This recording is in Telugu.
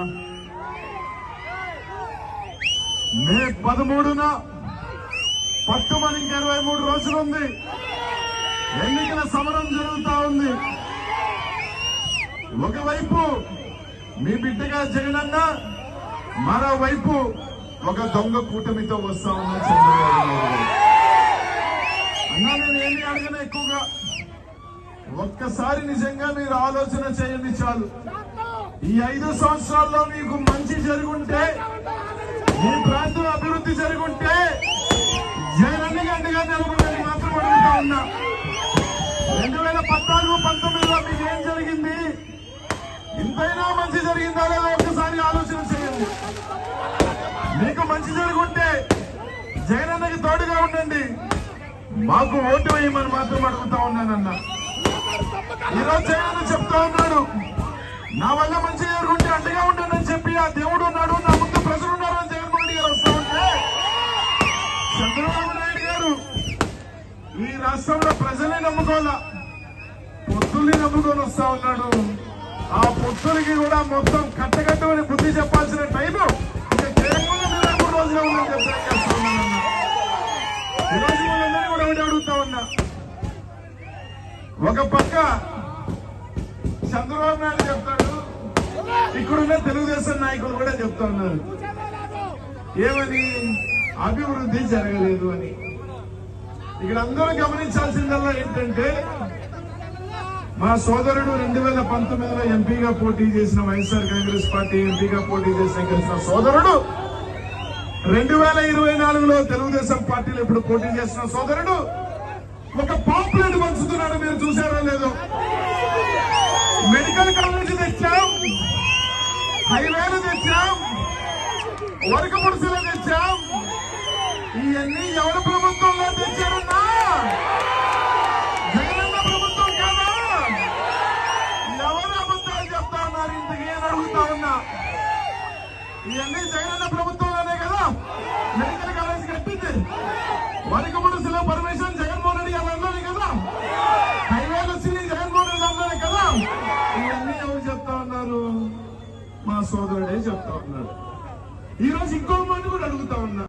ఉన్నా మే పదమూడున పట్టుమని ఇంకా ఇరవై మూడు రోజులు ఉంది ఎన్నికల సమరం జరుగుతా ఉంది. ఒకవైపు మీ బిడ్డగా జగనన్న మరోవైపు ఒక దొంగ కూటమితో వస్తా ఉన్నా చంద్రబాబు నాయుడు అన్నా నేను ఏమి అడగను ఎక్కువగా. ఒక్కసారి నిజంగా మీరు ఆలోచన చేయండి చాలు. ఈ ఐదు సంవత్సరాల్లో మీకు మంచి జరుగుంటే ఈ ప్రాంతం అభివృద్ధి జరుగుంటే జగన్ గంటగా నిలబడని మాత్రం అడుగుతా ఉన్నా. రెండు వేల పద్నాలుగు పంతొమ్మిదిలో మీకు ఏం జరిగింది? ఇంతైనా మంచి జరిగిందా లేదా ఒకసారి ఆలోచన చేయండి. మీకు మంచి జరుగుంటే జగనన్నకి తోడుగా ఉండండి. మాకు ఓటు వేయమని మాత్రం అడుగుతా ఉన్నానన్నా. ఈరోజు జగన్ చెప్తా ఉన్నాడు. నా వల్ల మంచి జరుగుంటే అండగా ఉంటానని చెప్పి ఆ దేవుడు ఉన్నాడు. నా ముందు ప్రజలు ఉన్నారు అని జగన్మోహన్ రెడ్డి గారు వస్తా ఉంటే. చంద్రబాబు నాయుడు గారు ఈ రాష్ట్రంలో ప్రజల్ని నమ్ముకోవాలా? పొత్తుల్ని నమ్ముకొని వస్తా ఉన్నాడు. ఆ పొత్తులకి కూడా మొత్తం కట్టకట్టమని బుద్ధి చెప్పాల్సిన టైం ఇంకా కేవలం ఇరవై మూడు రోజులు ఉందని ఈరోజు కూడా అడుగుతా ఉన్నా. ఒక పక్క చంద్రబాబు నాయుడు చెప్తాడు. ఇక్కడున్న తెలుగుదేశం నాయకులు కూడా చెప్తా ఉన్నారు. ఏమని? అభివృద్ధి జరగలేదు అని. ఇక్కడ అందరూ గమనించాల్సిందల్లా ఏంటంటే మా సోదరుడు రెండు వేల పంతొమ్మిదిలో ఎంపీగా పోటీ చేసిన వైఎస్ఆర్ కాంగ్రెస్ పార్టీ ఎంపీగా పోటీ చేసిన గెలిచిన సోదరుడు రెండు వేల ఇరవై నాలుగులో తెలుగుదేశం పార్టీలో ఇప్పుడు పోటీ చేసిన సోదరుడు ఒక పాంప్లెట్ పంచుతున్నాడు మీరు చూసారో లేదో? హైవేలు తెచ్చాం. వరక పురుషులు తెచ్చాం. ఇవన్నీ ఎవరి ప్రభుత్వంలో తెచ్చారన్నా? జగనన్న ప్రభుత్వం కాదా. ఎవరు అబద్ధాలు చెప్తా ఉన్నారు? ఇంతకీ అడుగుతా ఉన్నా? ఇవన్నీ జగనన్న ప్రభుత్వంలోనే కదా. మెడికల్ కాలేజ్ కట్టింది. వరకు పురుషుల పర్మిషన్ జగన్మోహన్ రెడ్డి గారు అన్నది కదా హైవేలు వచ్చింది జగన్మోహన్ రెడ్డి అన్నది కదా ఇవన్నీ ఎవరు చెప్తా ఉన్నారు మా సోదరుడే చెప్తా ఉన్నాడు. ఈ రోజు ఇంకో మాట కూడా అడుగుతా ఉన్నా